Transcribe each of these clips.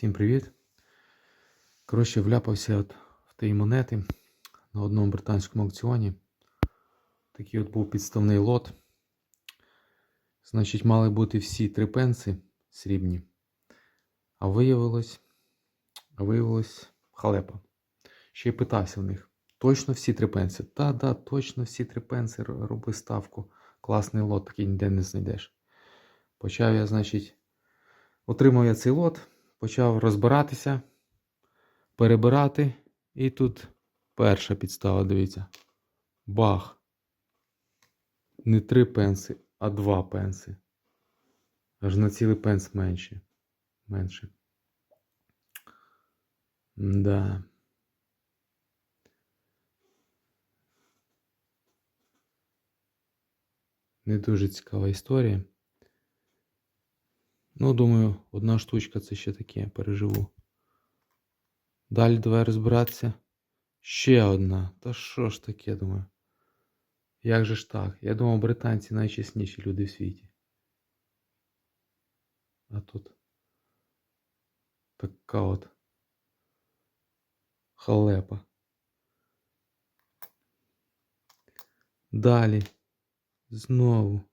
Всім привіт. Коротше, вляпався от в ті монети на одному британському аукціоні. Такий от був підставний лот. Значить, мали бути всі три пенси срібні. А виявилось, а виявилось халепа. Ще й питався в них. Точно всі три пенси? Та, да, точно всі три пенси. Роби ставку. Класний лот, такий ніде не знайдеш. Почав я, значить, отримав я цей лот, почав розбиратися, перебирати. І тут перша підстава, дивіться. Бах. Не три пенси, а два пенси. Аж на цілий пенс менше. Менше. Да. Не дуже цікава історія. Ну, думаю, одна штучка це ще таке переживу. Далі давай розбиратися. Ще одна. Та що ж таке, думаю? Як же ж так? Я думав, британці найчесніші люди в світі. А тут така от халепа. Далі. Знову.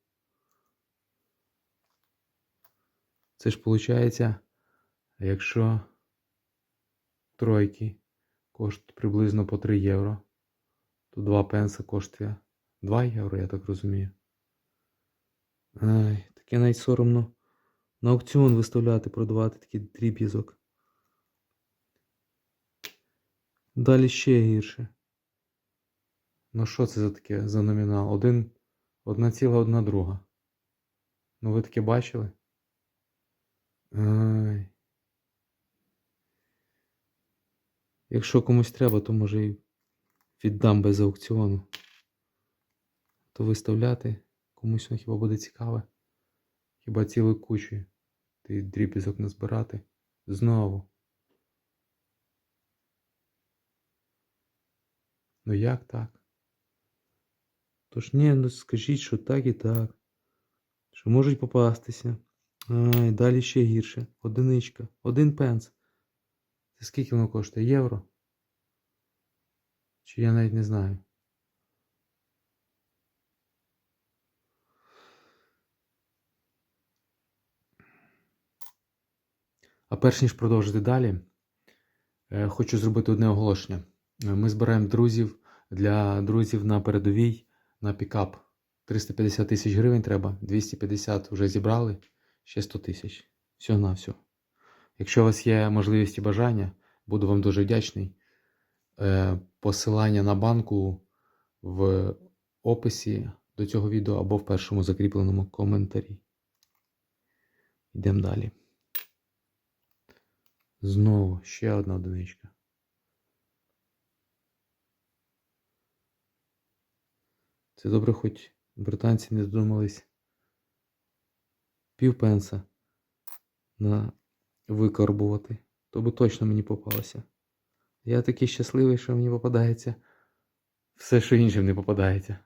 Це ж виходить, якщо тройки коштують приблизно по 3 євро, то 2 пенса коштує 2 євро, я так розумію. Ай, таке навіть соромно на аукціон виставляти, продавати такий дріб'язок. Далі ще гірше. Ну що це за таке за номінал? Один, одна ціла, одна друга. Ну ви таке бачили? Ай. Якщо комусь треба, то може і віддам без аукціону. То виставляти комусь хіба буде цікаве. Хіба цілу кучу ти дріб'язок назбирати. Знову. Ну як так? Тож ні, ну скажіть, що так і так. Що можуть попастися. Ай, далі ще гірше. Одиничка. Один пенс. Це скільки воно коштує? Євро? Чи я навіть не знаю. А перш ніж продовжити далі, е, хочу зробити одне оголошення. Е, Ми збираємо друзів для друзів на передовій на пікап. 350 тисяч гривень треба, 250 вже зібрали, ще 100 тисяч. Все на все. Якщо у вас є можливість і бажання, буду вам дуже вдячний. Е, Посилання на банку в описі до цього відео або в першому закріпленому коментарі. Йдемо далі. Знову ще одна одиничка. Це добре, хоч британці не додумались півпенса на викарбувати. То би точно мені попалося. Я такий щасливий, що мені попадається. Все, що іншим не попадається.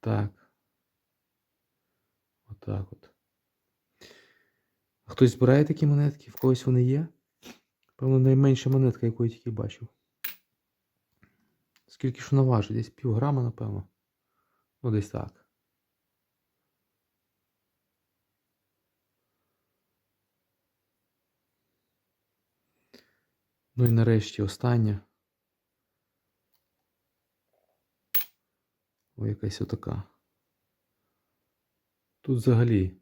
Так. Отак от. А Хтось збирає такі монетки? В когось вони є? Певно, найменша монетка, яку я тільки бачив. Скільки ж вона важить? Десь пів грама, напевно. Ну, десь так. Ну і нарешті остання. О, якась отака. Тут взагалі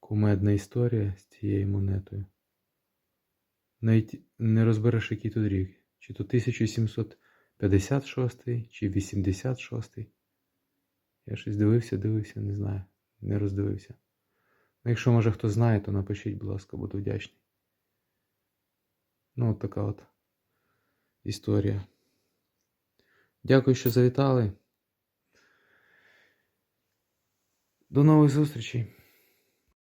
кумедна історія з цією монетою. Навіть не розбереш, який тут рік. Чи то 1756, чи 86. Я щось дивився, дивився, не знаю. Не роздивився. Ну, якщо може хто знає, то напишіть, будь ласка, буду вдячний. Ну, от така от історія. Дякую, що завітали. До нових зустрічей.